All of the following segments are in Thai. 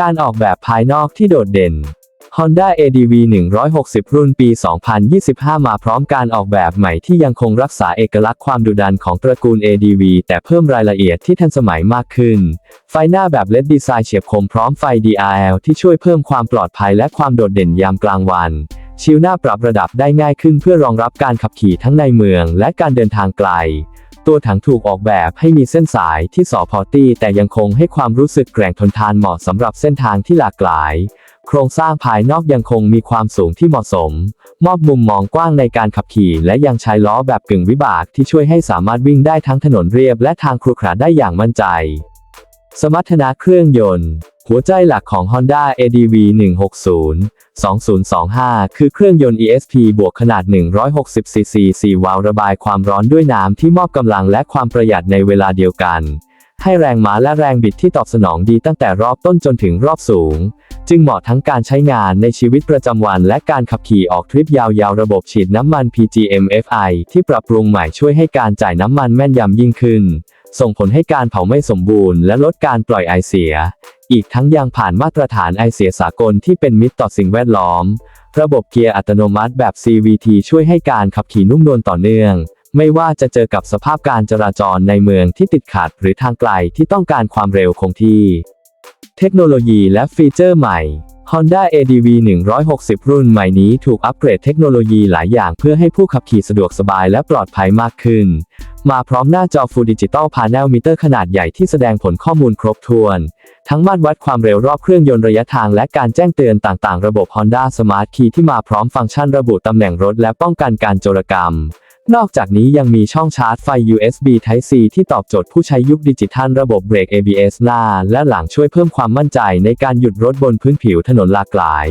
การออกแบบภายนอกที่โดดเด่น Honda ADV 160 รุ่นปี 2025 มาพร้อมการออกแบบใหม่ที่ยังคงรักษาเอกลักษณ์ความดุดันของตระกูล ADV แต่เพิ่มรายละเอียดที่ทันสมัยมากขึ้น ไฟหน้าแบบ LED ดีไซน์เฉียบคมพร้อมไฟ DRL ที่ช่วยเพิ่มความปลอดภัยและความโดดเด่นยามกลางวัน ชิลหน้าปรับระดับได้ง่ายขึ้นเพื่อรองรับการขับขี่ทั้งในเมืองและการเดินทางไกล ตัวถังถูกออกแบบให้มีเส้นสายที่สอพอตี้แต่ยังคงให้ความรู้สึกแกร่งทนทานเหมาะสำหรับเส้นทางที่หลากหลาย โครงสร้างภายนอกยังคงมีความสูงที่เหมาะสม มอบมุมมองกว้างในการขับขี่และยังใช้ล้อแบบกึ่งวิบากที่ช่วยให้สามารถวิ่งได้ทั้งถนนเรียบและทางครุขระได้อย่างมั่นใจ สมรรถนะเครื่องยนต์ หัวใจหลักของ Honda ADV 160 2025 คือเครื่องยนต์ ESP บวกขนาด 160cc 4วาล์วระบายความร้อนด้วยน้ำที่มอบกำลังและความประหยัดในเวลาเดียวกัน ให้แรงม้าและแรงบิดที่ตอบสนองดีตั้งแต่รอบต้นจนถึงรอบสูง จึงเหมาะทั้งการใช้งานในชีวิตประจำวันและการขับขี่ออกทริปยาวๆ ระบบฉีดน้ำมัน PGM-FI ที่ปรับปรุงใหม่ช่วยให้การจ่ายน้ำมันแม่นยำยิ่งขึ้นส่งผลให้การเผาไม่สมบูรณ์และลดการปล่อยไอเสีย อีกทั้งยังผ่านมาตรฐานไอเสียสากลที่เป็นมิตรต่อสิ่งแวดล้อม ระบบเกียร์อัตโนมัติแบบ CVT ช่วยให้การขับขี่นุ่มนวลต่อเนื่อง ไม่ว่าจะเจอกับสภาพการจราจรในเมืองที่ติดขัดหรือทางไกลที่ต้องการความเร็วคงที่ เทคโนโลยีและฟีเจอร์ใหม่ Honda ADV 160 รุ่นใหม่นี้ถูกอัปเกรดเทคโนโลยีหลายอย่างเพื่อให้ผู้ขับขี่สะดวกสบายและปลอดภัยมากขึ้น มาพร้อมหน้าจอ Full Digital Panel Meter ขนาดใหญ่ที่แสดงผลข้อมูลครบถ้วน ทั้งมาตรวัดความเร็วรอบเครื่องยนต์ระยะทางและการแจ้งเตือนต่างๆ ระบบ Honda Smart Key ที่มาพร้อมฟังก์ชันระบุตำแหน่งรถและป้องกันการโจรกรรม นอกจากนี้ยังมีช่องชาร์จไฟ USB Type C ที่ตอบโจทย์ผู้ใช้ยุคดิจิทัลระบบเบรก ABS หน้าและหลังช่วยเพิ่มความมั่นใจในการหยุดรถบนพื้นผิวถนนหลากหลาย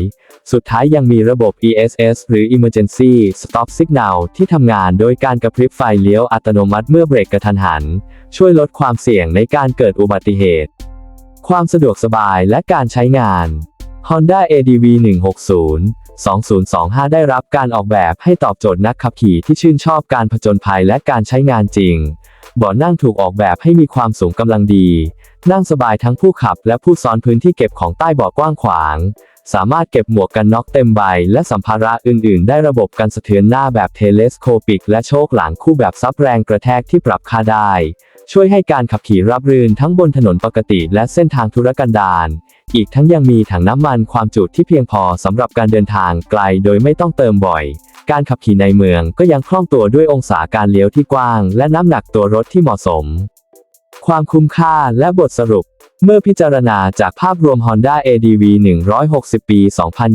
สุดท้ายยังมีระบบ ESS หรือ Emergency Stop Signal ที่ทำงานโดยการกระพริบไฟเลี้ยวอัตโนมัติเมื่อเบรกกระทันหัน ช่วยลดความเสี่ยงในการเกิดอุบัติเหตุ ความสะดวกสบายและการใช้งาน Honda ADV 160 2025 ได้รับการออกแบบให้ตอบโจทย์นักขับขี่ที่ชื่นชอบการผจญภัยและการใช้งานจริง เบาะนั่งถูกออกแบบให้มีความสูงกำลังดี นั่งสบายทั้งผู้ขับและผู้ซ้อนพื้นที่เก็บของใต้เบาะกว้างขวาง สามารถเก็บหมวกกันน็อกเต็มใบ และสัมภาระอื่น ๆ ได้ระบบกันสะเทือนหน้าแบบเทเลสโคปิก และโชคหลังคู่แบบซับแรงกระแทกที่ปรับค่าได้ ช่วยให้การขับขี่ราบรื่นทั้งบนถนนปกติและเส้นทางธุรกันดาร อีกทั้งยังมีถังน้ำมันความจุที่เพียงพอสำหรับการเดินทางไกลโดยไม่ต้องเติมบ่อย การขับขี่ในเมืองก็ยังคล่องตัวด้วยองศาการเลี้ยวที่กว้าง และน้ำหนักตัวรถที่เหมาะสม ความคุ้มค่าและบทสรุป เมื่อพิจารณาจากภาพรวม Honda ADV 160 ปี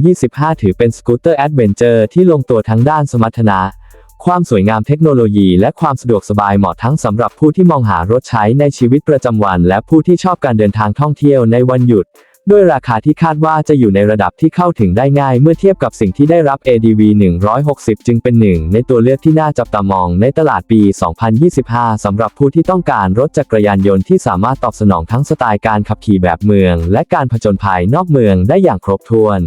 2025 ถือเป็นสกูตเตอร์แอดเวนเจอร์ที่ลงตัวทั้งด้านสมรรถนะ ความสวยงามเทคโนโลยีและความสะดวกสบายเหมาะทั้งสำหรับผู้ที่มองหารถใช้ในชีวิตประจำวัน และผู้ที่ชอบการเดินทางท่องเที่ยวในวันหยุด ด้วยราคาที่คาดว่าจะอยู่ในระดับที่เข้าถึงได้ง่ายเมื่อเทียบกับสิ่งที่ได้รับ ADV 160 จึงเป็นหนึ่งในตัวเลือกที่น่าจับตามองในตลาดปี 2025 สำหรับผู้ที่ต้องการรถจักรยานยนต์ที่สามารถตอบสนองทั้งสไตล์การขับขี่แบบเมือง และการผจญภัยนอกเมืองได้อย่างครบถ้วน